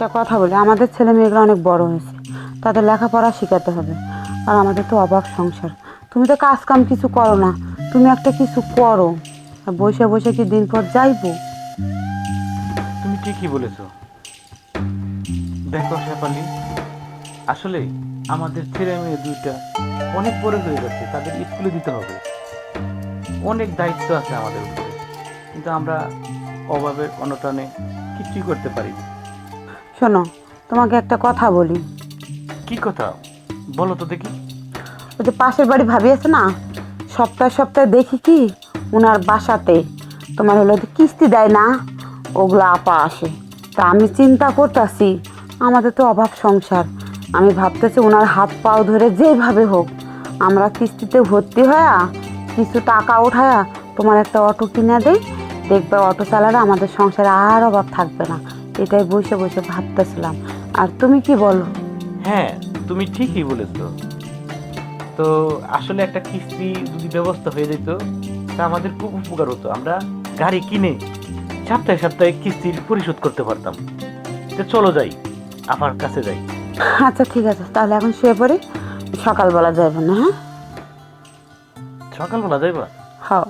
একটা কথা বলি, আমাদের ছেলে মেয়েগুলো অনেক বড় হয়েছে, তাদের লেখাপড়া শেখাতে হবে, আর আমাদের তো অভাব সংসার। তুমি তো কাজ কাম কিছু করো না, তুমি একটা কিছু করো, আর বসে বসে কি দিন পর যাইবো? তুমি ঠিকই বলেছ। দেখো শেফালি, আসলে আমাদের ছেলে মেয়ে দুইটা অনেক বড় হয়ে যাচ্ছে তাদের স্কুলে দিতে হবে। অনেক দায়িত্ব আছে আমাদের উপরে, কিন্তু আমরা অভাবের অনটনে কিছুই করতে পারি না। শোনো তোমাকে একটা কথা বলি। কি কথা? বলো তো দেখি। ওই যে পাশের বাড়ি ভাবি আছে না সপ্তাহে সপ্তাহে দেখি কি ওনার বাসাতে তোমার হলো যে কিস্তি দেয় না ওগুলো আপা আসে। তা আমি চিন্তা করতেছি আমাদের তো অভাব সংসার। আমি ভাবতেছি ওনার হাত পাও ধরে যেভাবে হোক আমরা কিস্তিতে ভর্তি হয়া কিছু টাকা উঠায়া তোমার একটা অটো কিনে দেই দেখবে অটো চালালে আমাদের সংসারে আর অভাব থাকবে না। এটাই বসে বসে ভাবতেছিলাম। আর তুমি কি বলো? হ্যাঁ তুমি ঠিকই বলেছ। তো আসলে একটা কিস্তি যদি ব্যবস্থা হয়ে যেত তা আমাদের খুব উপকার হতো। আমরা গাড়ি কিনে সপ্তাহে সপ্তাহে কিস্তির পরিশোধ করতে পারতাম। তো চলো যাই আপার কাছে যাই। আচ্ছা ঠিক আছে। তাহলে এখন শুয়ে পড়ি। সকালবেলা যাবে না হ্যাঁ? সকালবেলা যাইবা? হ্যাঁ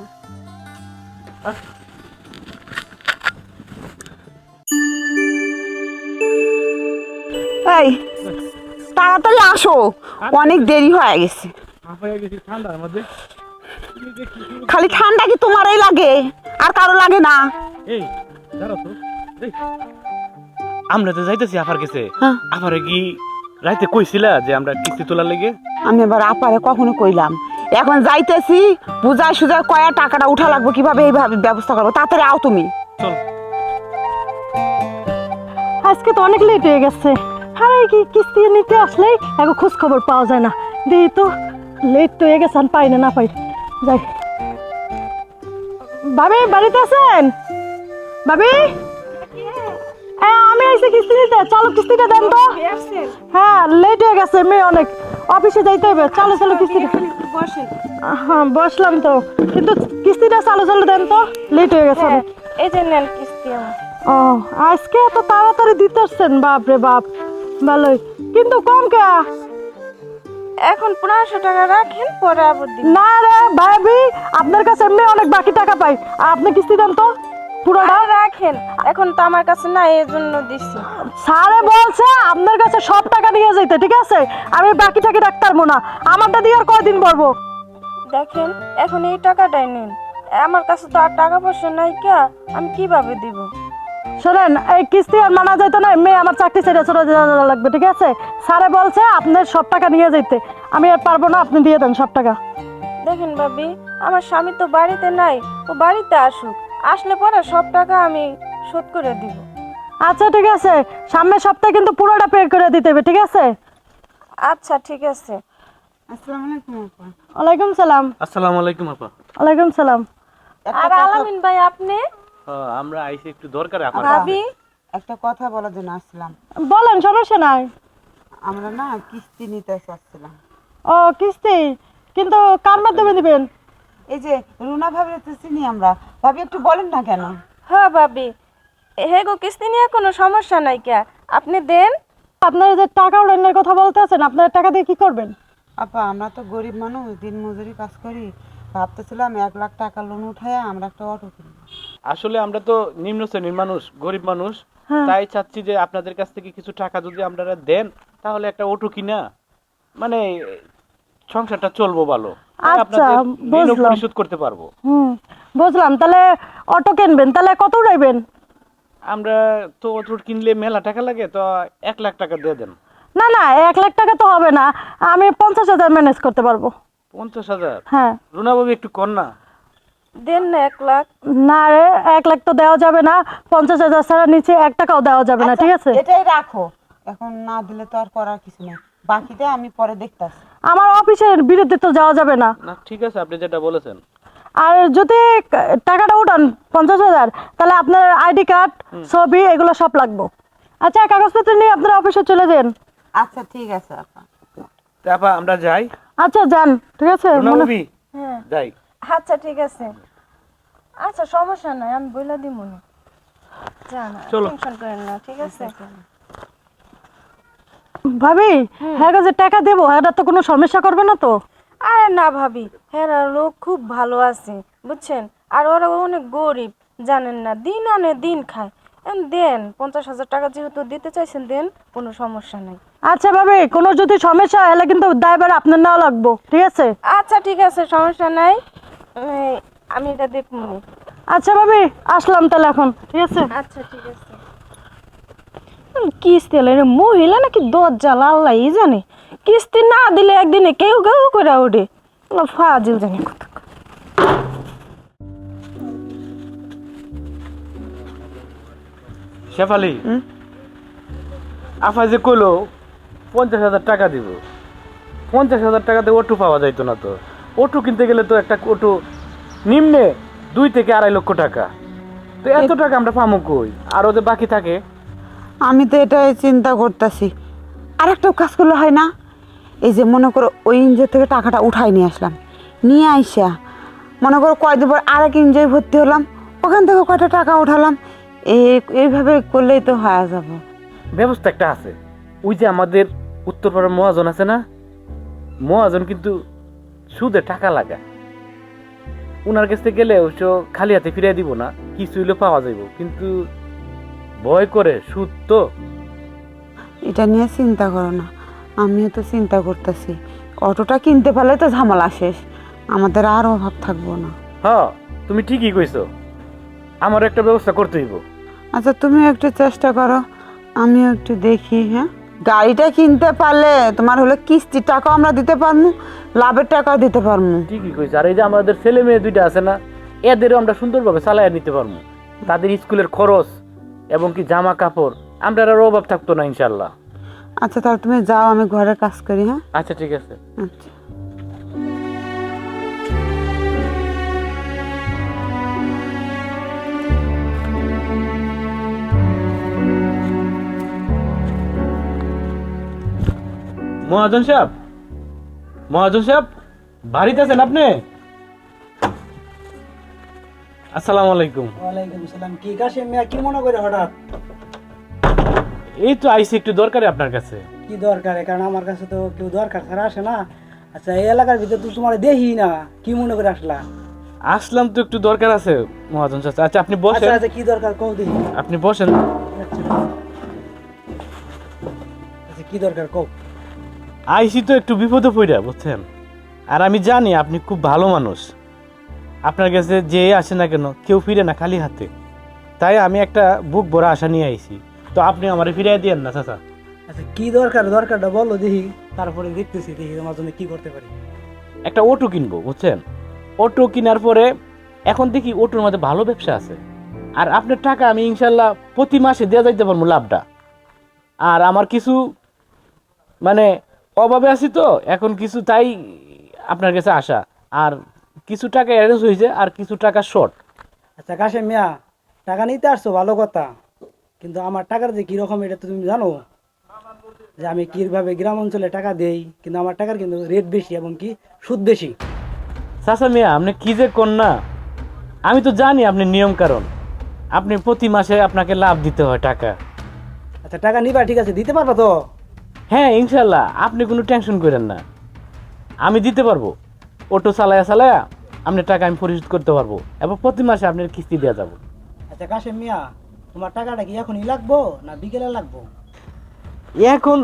এই তাড়াতাড়ি আসো। অনেক দেরি হয়ে গেছে। খালি ঠান্ডা কি তোমারই লাগে? আর কারও লাগে না। এই দাঁড়াও তো। এই। আমরা তো যাইতেছি আপার কাছে। হ্যাঁ। আপারে কি রাইতে কইছিলা যে আমরা কিস্তি তোলার লেগে? আমি এবার আপারে কখনো কইলাম। এখন যাইতেছি বুঝায় সুজায় কয়া টাকাটা উঠা লাগবে কীভাবে এইভাবে ব্যবস্থা করব? তাড়াতাড়ি আও তুমি। চল। আজকে তো অনেক লেট হয়ে গেছে। এই কি কিস্তি নিতে আসলেই এখন খোঁজ খবর পাওয়া যায় না। দিই তো লেট তো হয়ে গেছে আর পাই না না পাই। যাই। ভাবি বাড়িতে আছেন? ভাবি? হ্যাঁ আমি আইসি কিস্তি নিতে চলো কিস্তিটা দেন তো। হ্যাঁ লেট হয়ে গেছে মেয়ে অনেক। অফিসে যাইতে হবে চলো চলো কিস্তিটা হ্যাঁ বসলাম তো। কিন্তু কিস্তিটা চালু চালু দেন তো লেট হয়ে গেছে। অনেক এই যে নেন কিস্তি ও আজকে এত তাড়াতাড়ি দিতেছেন বাপ রে বাপ। ভালোই। কিন্তু কম কে? এখন পনেরোশো টাকা রাখেন পরে আবার দিন। না রে ভাবি আপনার কাছে এমনি অনেক বাকি টাকা পাই। আর আপনি কিস্তি দেন তো পুরোটা। রাখেন এখন তো আমার কাছে না এই জন্য দিছি। স্যারে বলছে আপনার কাছে সব টাকা নিয়ে যাইতে ঠিক আছে? আমি বাকি টাকি রাখতে পারব না। আমারটা দিয়ে আর কয়দিন পড়ব দেখেন এখন এই টাকাটাই নিন। আমার কাছে তো আর টাকা পয়সা নাই কে আমি কীভাবে দিব? শোনেন এই কিস্তি আর মানা যাইতো না মেয়ে আমার চাকরি ছেড়ে চলে যাওয়া লাগবে ঠিক আছে? স্যারে বলছে আপনার সব টাকা নিয়ে যাইতে। আমি আর পারব না আপনি দিয়ে দেন সব টাকা। দেখেন ভাবি আমার স্বামী তো বাড়িতে নাই ও বাড়িতে আসুক। আসলে পরে সব টাকা আমি শোধ করে দিব। আচ্ছা ঠিক আছে। সামনের সপ্তাহে কিন্তু পুরোটা পে করে দিতে হবে ঠিক আছে? আচ্ছা ঠিক আছে। আসসালামু আলাইকুম আপা। ওয়ালাইকুম সালাম। আসসালামু আলাইকুম আপা। ওয়ালাইকুম সালাম। আর আলামিন ভাই আপনি? আমরা আইছি একটু দরকারে আপা ভাবি একটা কথা বলার জন্য আসছিলাম। বলেন সমস্যা নাই। আমরা না কিস্তি নিতে চাচ্ছিলাম। ও কিস্তি? কিন্তু কার মাধ্যমে দিবেন? এই যে রুনা ভাবি তো চিনি আমরা। ভাবি একটু বলেন না কেন? হ্যাঁ ভাবি। হে গো কিস্তি নিয়ে কোনো সমস্যা নাই কে? আপনি দেন। আপনারা যে টাকা উড়ানোর কথা বলতে আছেন আপনার টাকা দিয়ে কি করবেন? আপা আমরা তো গরিব মানুষ দিন মজুরি কাজ করি। ভাবতেছিলাম এক লাখ টাকা লোন উঠায় আমরা একটা অটো কিনবো। আসলে আমরা তো নিম্ন শ্রেণির মানুষ গরিব মানুষ। হ্যাঁ। তাই চাচ্ছি যে আপনাদের কাছ থেকে কিছু টাকা যদি আপনারা দেন তাহলে একটা অটো কিনা। মানে সংসারটা চলবো ভালো। আচ্ছা, বুঝলাম। পরিশোধ করতে পারব। হুম বুঝলাম। তাহলে অটো কিনবেন তাহলে কত উড়াইবেন? আমরা তো অটো কিনলে মেলা টাকা লাগে তো এক লাখ টাকা দিয়ে দেন। না না এক লাখ টাকা তো হবে না। আমি পঞ্চাশ হাজার ম্যানেজ করতে পারব। পঞ্চাশ হাজার? হ্যাঁ। রুনা বাবু একটু কর না। দেন না এক লাখ। না রে এক লাখ তো দেওয়া যাবে না। পঞ্চাশ হাজার ছাড়া নিচে এক টাকাও দেওয়া যাবে না ঠিক আছে? এটাই রাখো। এখন না দিলে তো আর করার কিছু নেই। বাকিটা আমি পরে দেখতাছি। আমার অফিসের বিরুদ্ধে তো যাওয়া যাবে না। না ঠিক আছে আপনি যেটা বলেছেন। আর যদি টাকাটা উঠান পঞ্চাশ হাজার তাহলে আপনার আইডি কার্ড ছবি এগুলো সব লাগবে। আচ্ছা কাগজপত্র নিয়ে আপনার অফিসে চলে যান। আচ্ছা ঠিক আছে আপা। তারপর আমরা যাই। আচ্ছা যান ঠিক আছে? হ্যাঁ। যাই। আচ্ছা ঠিক আছে। আচ্ছা সমস্যা নাই আমি বইলা দিব না জানা টেনশন করেন না ঠিক আছে? ভাবি হ্যাঁ যে টাকা দেবো হ্যাঁ তো কোনো সমস্যা করবে না তো? আরে না ভাবি হ্যাঁ লোক খুব ভালো আছে বুঝছেন? আর ওরা অনেক গরিব জানেন না দিন আনে দিন খায়। এম দেন পঞ্চাশ হাজার টাকা যেহেতু দিতে চাইছেন দেন কোনো সমস্যা নেই। আচ্ছা ভাবি কোনো যদি সমস্যা হয়, তাহলে কিন্তু দায়বার আপনার নেওয়া লাগবো ঠিক আছে? আচ্ছা ঠিক আছে সমস্যা নাই। আমি এটা দেখব। আচ্ছা ভাবি আসলাম তাহলে এখন ঠিক আছে? আচ্ছা ঠিক আছে। কিস্তি এলে মহিলা নাকি দরজাল আল্লাহ জানে? কিস্তি না দিলে একদিনে কেউ কেউ করে ওঠে। ফাজিল জানি কত। শেফালি আফা যে কইলো পঞ্চাশ হাজার টাকা দিব। পঞ্চাশ হাজার টাকাতে অটো পাওয়া যাইতো না তো। অটো কিনতে গেলে তো একটা অটো নিম্নে দুই থেকে আড়াই লক্ষ টাকা। তো এত টাকা আমরা পামো কই? আর ওদের বাকি থাকে? আমি তো এটাই চিন্তা করতেছি। আর একটা কাজ করলে হয় না? এই যে মনে করো ওই এনজিও থেকে টাকাটা উঠাই নিয়ে আসলাম। নিয়ে আইসা মনে করো কয়দিন পর আরেক এনজিও ভর্তি হলাম ওখান থেকে কয়টা টাকা উঠালাম? এই এইভাবে করলেই তো হয়ে যাব। ব্যবস্থা একটা আছে। ওই যে আমাদের উত্তরপাড়ার মহাজন আছে না? মহাজন কিন্তু সুদে টাকা লাগায়। ওনার কাছে গেলে অবশ্য খালি হাতে ফিরিয়ে দিব না কিছু হইলে পাওয়া যাইব। কিন্তু ভয় করে সুদ তো। এটা নিয়ে চিন্তা করো না আমিও তো চিন্তা করতেছি। অটোটা কিনতে পারলে তো ঝামেলা শেষ আমাদের আর অভাব থাকব না। হ তুমি ঠিকই কইছো। আমার একটা ব্যবস্থা করতে হইব। আচ্ছা তুমি একটু চেষ্টা করো আমিও একটু দেখি হ্যাঁ? গাড়িটা কিনতে পারলে তোমার হলে কিস্তির টাকাও আমরা দিতে পারব লাভের টাকাও দিতে পারব ঠিকই কইছ আর এই যে আমাদের ছেলে মেয়ে দুইটা আছে না এদেরও আমরা সুন্দরভাবে চালাইয়া নিতে পারব তাদের স্কুলের খরচ এবং কি জামা কাপড় আমরা আর অভাব থাকতো না ইনশাল্লাহ আচ্ছা তাহলে তুমি যাও আমি ঘরে কাজ করি হ্যাঁ? আচ্ছা ঠিক আছে। আচ্ছা। মহাজন সাহেব? মহাজন সাহেব বাড়িতে আছেন আপনি? আসসালামু আলাইকুম। ওয়ালাইকুম সালাম। কি কাশিম মিয়া কি মনে করে হঠাৎ? এই তো আইসি একটু দরকারে আপনার কাছে। কি দরকার? কারণ আমার কাছে তো কেউ দরকার ছাড়া আসে না। আচ্ছা এই এলাকার ভিতরে তো তোমার দেখি না। কি মনে করে আসলা? আসলাম তো একটু দরকার আছে মহাজন সাহেব। আচ্ছা আপনি আচ্ছা বসেন আচ্ছা কি দরকার? কও দেখি। আপনি বসেন। আচ্ছা আচ্ছা, কি দরকার? কও। আইসি তো একটু বিপদে পড়া বুঝছেন? আর আমি জানি আপনি খুব ভালো মানুষ। আপনার কাছে যে আসে না কেন কেউ ফিরে না খালি হাতে। তাই আমি একটা বুক ভরা আশা নিয়ে আইছি তো আপনি আমার ফিরিয়ে দিয়েন না চাচা। আচ্ছা কি দরকার? দরকারটা বলো দেখি। তারপরে দেখতেছি দেখি তোমার জন্য কি করতে পারি। একটা অটো কিনবো বুঝছেন? অটো কেনার পরে এখন দেখি অটোর মধ্যে ভালো ব্যবসা আছে। আর আপনার টাকা আমি ইনশাল্লাহ প্রতি মাসে দেওয়া যাইতে পারব লাভটা। আর আমার কিছু মানে অভাবে আছি তো এখন কিছু তাই আপনার কাছে আসা। আর কিছু টাকা অ্যারেঞ্জ হয়েছে আর কিছু টাকা শর্ট আচ্ছা কাশে মিয়া টাকা নিতে আসছো ভালো কথা। কিন্তু আমার টাকার যে কীরকম এটা তো তুমি জানো। যে আমি কীভাবে গ্রাম অঞ্চলে টাকা দেই কিন্তু আমার টাকার কিন্তু রেট বেশি এবং কি সুদ বেশি। চাচা মিয়া আপনি কি যে না আমি তো জানি আপনি নিয়ম কারণ। আপনি প্রতি মাসে আপনাকে লাভ দিতে হয় টাকা। আচ্ছা টাকা নিবা ঠিক আছে দিতে পারবা তো? হ্যাঁ ইনশাল্লাহ আপনি কোনো টেনশন করেন না। আমি দিতে পারব। অটো চালায়া চালায়া আপনার টাকা আমি পরিশোধ করতে পারব এবং প্রতি মাসে আপনার কিস্তি দেওয়া যাব। আচ্ছা কাশেম মিয়া তোমার টাকাটা কি এখনই লাগবো না বিকেলে লাগবো? এখন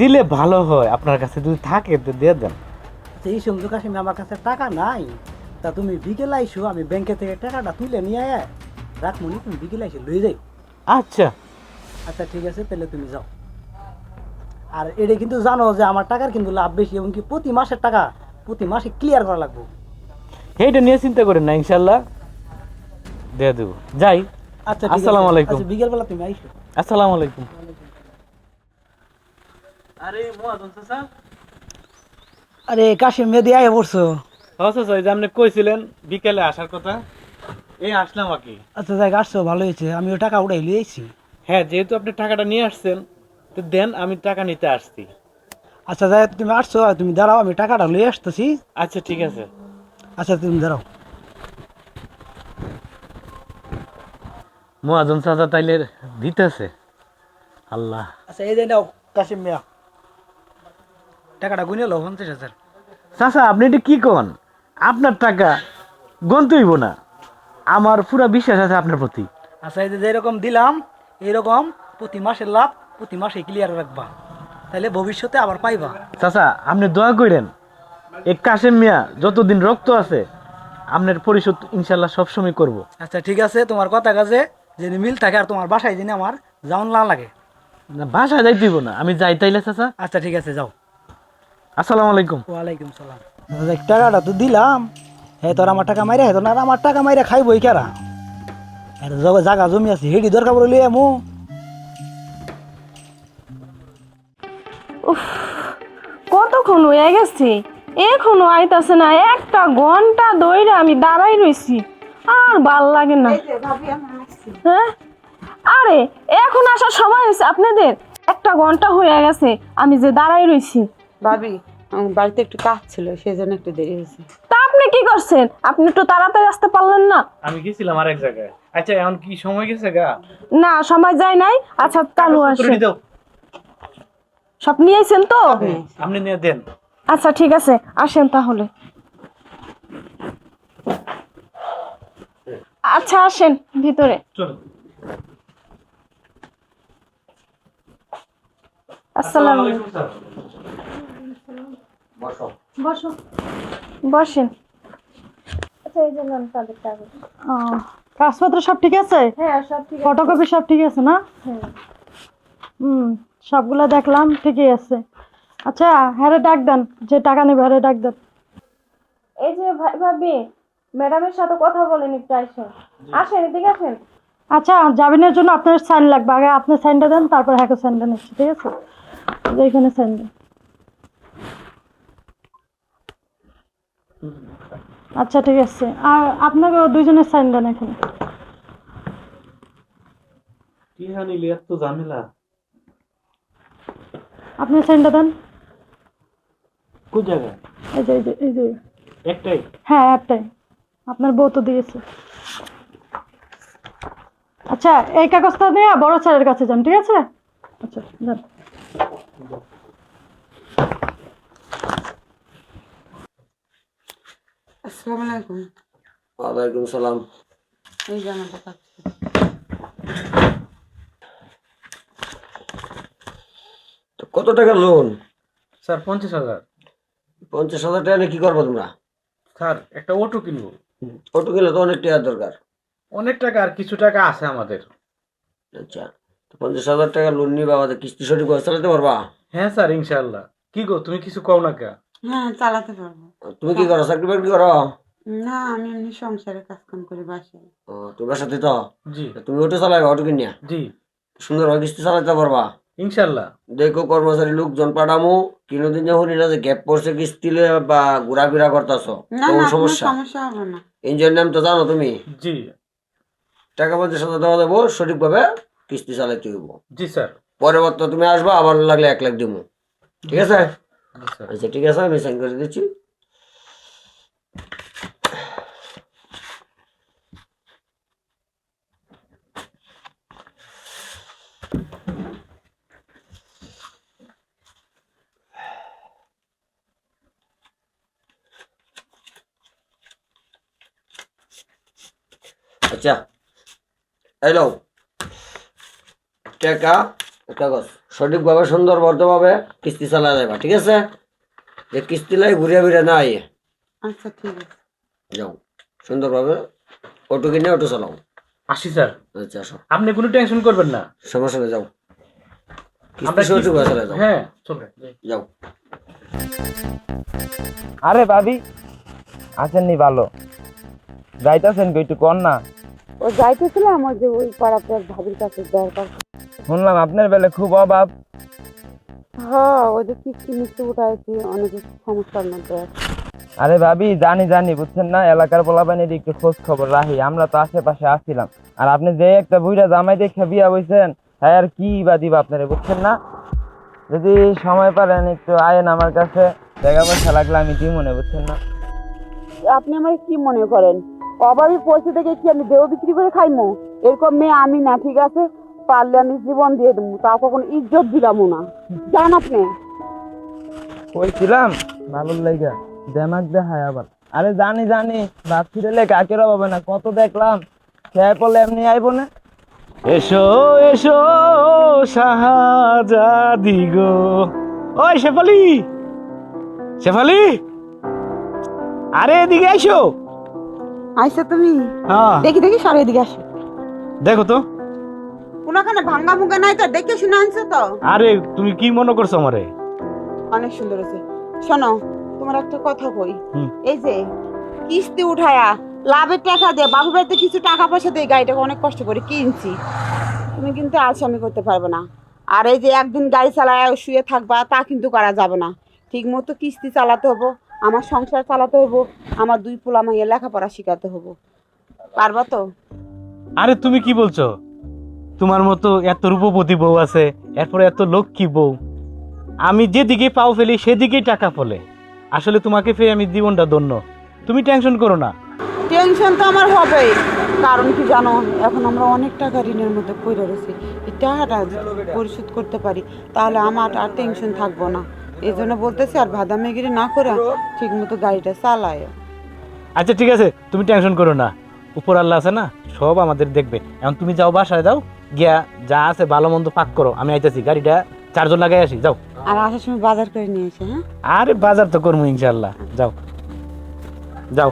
দিলে ভালো হয় আপনার কাছে যদি থাকে তো দিয়ে দেন। আচ্ছা এই সময় কাশেম আমার কাছে টাকা নাই। তা তুমি বিকেলে আইসো আমি ব্যাংকে থেকে টাকাটা তুলে নিয়ে আয় রাখমনি তুমি বিকেলে আইসো লয়ে যাই আচ্ছা। আচ্ছা ঠিক আছে তাহলে তুমি যাও। আর এটা কিন্তু জানো যে আমার টাকার কিন্তু লাভ বেশি এবং কি প্রতি মাসের টাকা প্রতি মাসে ক্লিয়ার করা লাগবে। এইটা নিয়ে চিন্তা করেন না ইনশাল্লাহ দিয়ে দেবো। যাই আচ্ছা আসসালামু আলাইকুম। আচ্ছা বিকেলবেলা তুমি আইসো। আসসালামু আলাইকুম। আরে মহাজন চাচা। আরে কাশিম মেদি আয় পড়ছো। আচ্ছা স্যার যে আপনি কইছিলেন বিকেলে আসার কথা এই আসলাম আর কি। আচ্ছা যাই আসছো ভালো হয়েছে। আমিও টাকা উড়াই লিয়ে আইছি হ্যাঁ যেহেতু আপনি টাকাটা নিয়ে আসছেন তো দেন আমি টাকা নিতে আসছি। আচ্ছা যাই তুমি আসছো তুমি দাঁড়াও আমি টাকাটা লয়ে আসতেছি। আচ্ছা ঠিক আছে। আচ্ছা তুমি দাঁড়াও। মহাজন চাচা তাইলে দিতেছে। আল্লাহ। আচ্ছা এই যে নাও কাশিম মিয়া। টাকাটা গুনে লো পঞ্চাশ হাজার। চাচা আপনি এটা কি কন? আপনার টাকা গন্তইব না। আমার পুরা বিশ্বাস আছে আপনার প্রতি। আচ্ছা এই যে যেরকম দিলাম এরকম প্রতি মাসের লাভ প্রতি মাসে ক্লিয়ার রাখবা। তাহলে ভবিষ্যতে আবার পাইবা। চাচা আপনি দোয়া করেন এই কাশেম মিয়া যতদিন রক্ত আছে আপনার পরিশোধ ইনশাল্লাহ সবসময় করব। আচ্ছা ঠিক আছে তোমার কথা কাছে যদি মিল থাকে আর তোমার বাসায় যিনি আমার যাওন না লাগে। না বাসায় যাই দিব না আমি যাই তাইলে চাচা। আচ্ছা ঠিক আছে যাও। আসসালামু আলাইকুম। ওয়ালাইকুম সালাম। টাকাটা তো দিলাম। হ্যাঁ তোর আমার টাকা মাইরা হ্যাঁ আর আমার টাকা মাইরা খাইবই কেরা? আর জাগা জমি আছে হেডি দরকার পড়ে লিয়ে মু কতক্ষণ হয়ে গেছে? এখনও আইতাছে না একটা ঘণ্টা ধরে আমি দাঁড়াই রইছি। আর ভালো লাগে না। হ্যাঁ? আরে এখন আসার সময় হয়েছে আপনাদের? একটা ঘণ্টা হয়ে গেছে আমি যে দাঁড়াই রইছি। ভাবি বাড়িতে একটু কাজ ছিল সেই জন্য একটু দেরি হয়েছে। তা আপনি কি করছেন? আপনি একটু তাড়াতাড়ি আসতে পারলেন না। আমি গেছিলাম আরেক জায়গায়। আচ্ছা এখন কি সময় গেছে গা? না সময় যায় নাই। আচ্ছা চালু আসেন। সব নিয়েছেন তো? আপনি নিয়ে দেন। আচ্ছা ঠিক আছে আসেন তাহলে। আচ্ছা আসেন ভিতরে। চলুন। আসসালামু বসো। বসেন। আচ্ছা কাগজপত্র সব ঠিক আছে? হ্যাঁ সব ঠিক আছে। ফটোকপি সব ঠিক আছে না? হ্যাঁ। হুম। সবগুলা দেখলাম ঠিকই আছে। আচ্ছা হ্যাঁ ডাক দেন যে টাকা নেবে হ্যাঁ ডাক দেন। এই যে ভাই ভাবি ম্যাডামের সাথে কথা বলেন একটু আসেন আসেন এদিকে আসেন। আচ্ছা জামিনের জন্য আপনার সাইন লাগবে। আগে আপনি সাইনটা দেন তারপর হ্যাঁ সাইনটা নিচ্ছি ঠিক আছে? এই যে এখানে সাইন দেন। আচ্ছা ঠিক আছে। আর আপনাকে দুইজনের সাইন দেন এখানে। কি হানিলে এত ঝামেলা? আপনি সাইনটা দেন। কোন জায়গায়? এই যে এই যে এই যে। একটাই? হ্যাঁ একটাই। আপনার বউ তো দিয়েছে। আচ্ছা এই কাগজটা নিয়ে বড় স্যারের কাছে যান ঠিক আছে? আচ্ছা যান। আসসালামু আলাইকুম। ওয়ালাইকুম সালাম। এই যে আমার টাকা তো কত টাকা লোন স্যার পঞ্চাশ হাজার। পঞ্চাশ হাজার টাকা নিয়ে কি করব তোমরা? স্যার একটা অটো কিনবো। অটো কিনলে তো অনেক টাকার দরকার। অনেক টাকা আর কিছু টাকা আছে আমাদের। আচ্ছা তো পঞ্চাশ হাজার টাকা লোন নিয়ে আমাদের কিস্তি সঠিক করে চালাতে পারবা? হ্যাঁ স্যার ইনশাল্লাহ কি গো তুমি কিছু কও না কে? হ্যাঁ চালাতে পারব। তুমি কি করো চাকরি বাকরি করো? না আমি এমনি সংসারে কাজ কাম করি বাসায়। ও তোমার সাথে তো? জি। তুমি অটো চালাবে অটো কিনিয়া? জি। সুন্দরভাবে কিস্তি চালাতে পারবা? ইনশাল্লাহ। দেখো কর্মচারী লোকজন পাঠামো কোনোদিন যখন এটা যে গ্যাপ পড়ছে কিস্তিলে বা ঘোরাফেরা করতেছো? কোন সমস্যা? সমস্যা হবে না। ইঞ্জিন নাম তো জানো তুমি? জি। টাকা পঞ্চাশ হাজার দেওয়া দেবো সঠিকভাবে কিস্তি চালাতে হইব। জি স্যার। পরবর্তী তুমি আসবা আবার লাগলে এক লাখ দিব ঠিক আছে? আচ্ছা ঠিক আছে আমি সাইন করে দিচ্ছি। আচ্ছা এলো টাকা কাগজ সঠিকভাবে সুন্দরবদ্ধভাবে কিস্তি চালা যাবা ঠিক আছে? যে কিস্তি লাই ঘুরিয়া ঘুরিয়া না আইয়ে আচ্ছা ঠিক আছে। যাও সুন্দরভাবে অটো কিনে অটো চালাও। আসি স্যার। আচ্ছা আসো। আপনি কোনো টেনশন করবেন না। সমস্যা নেই যাও আমরা কিস্তি সঠিকভাবে চালা যাও হ্যাঁ যাও। আরে ভাবি আছেননি ভালো। যাইতেছেন কি একটু কর না। ও যাইতেছিলাম ওই যে ওই পাড়াতে ভাবির কাছে দরকার শুনলাম আপনার বেলে খুব অভাব। হ্যাঁ ওই যে কিস্তি মিস্তি উঠাইছি অনেক সমস্যার মধ্যে আরে ভাবি জানি জানি বুঝছেন না? এলাকার পোলাপানির একটু খোঁজ খবর রাখি। আমরা তো আশেপাশে আসছিলাম। আর আপনি যে একটা বুইরা জামাই দেখে বিয়া বইছেন তাই আর কি বা দিব আপনারা বুঝছেন না? যদি সময় পারেন একটু আয়েন আমার কাছে টাকা পয়সা লাগলে আমি দিই মনে বুঝছেন না? আপনি আমার কি মনে করেন? অভাবী পয়সা থেকে কি আমি দেহ বিক্রি করে খাইমো? এরকম মেয়ে আমি না ঠিক আছে? পারলে আমি জীবন দিয়ে দেবো তাও কখনো ইজ্জত দিলামও না। জান আপনি। কইছিলাম ভালোর লাইগা দেমাক দেখায় আবার। আরে জানি জানি বাপ ফিরেলে কাকের অভাবে না কত দেখলাম সে পড়লে এমনি আইব না? এসো এসো শাহজাদি গো। ওই শেফালি শেফালি। আরে এদিকে এসো। আইসা তুমি? হ্যাঁ। দেখি দেখি সরে এদিকে আসো। দেখো তো। কোনখানে ভাঙ্গা মুঙ্গা নাই তো? দেখে শুনে আনছো তো? আরে তুমি কি মনে করছ আমারে? অনেক সুন্দর আছে শোনো তোমার একটা কথা কই। এই যে কিস্তি উঠায়া লাভের টাকা দিয়ে। বাবু বাড়িতে কিছু টাকা পয়সা দিয়ে, গাড়িটাকে অনেক কষ্ট করে কিনছি। তুমি কিন্তু আলসামি করতে পারবে না। আর এই যে একদিন গাড়ি চালায়, শুয়ে থাকবা, তা কিন্তু করা যাবে না। ঠিক মতো কিস্তি চালাতে হব, আমার সংসার চালাতে হব, আমার দুই পোলা মাইয়া লেখাপড়া শিখাতে হব। পারবা তো? আরে তুমি কি বলছো? তোমার মতো এত রূপবতী বউ আছে, এরপরে এত লক্ষ্মী বউ। আমি যেদিকে পাও ফেলি, সেদিকেই টাকা ফলে। আসলে তোমাকে পেয়ে আমি জীবনটা ধন্য। তুমি টেনশন করো না। টেনশন তো আমার হবেই। কারণ কি জানো এখন আমরা অনেক টাকা ঋণের মধ্যে পড়ে রয়েছি। এই টাকাটা পরিশোধ করতে পারি তাহলে আমার আর টেনশন থাকব না। এই জন্য বলতেছি আর ভাদা মেগিরি না করে ঠিক মতো গাড়িটা চালায়। আচ্ছা ঠিক আছে তুমি টেনশন করো না। উপর আল্লাহ আছে না সব আমাদের দেখবে। এখন তুমি যাও বাসায় যাও গিয়া যা আছে ভালো মন্দ পাক করো। আমি আইতেছি গাড়িটা চারজন লাগাই আসি যাও। আর আসার সময় বাজার করে নিয়ে এসে হ্যাঁ? আরে বাজার তো করব ইনশাল্লাহ যাও। যাও।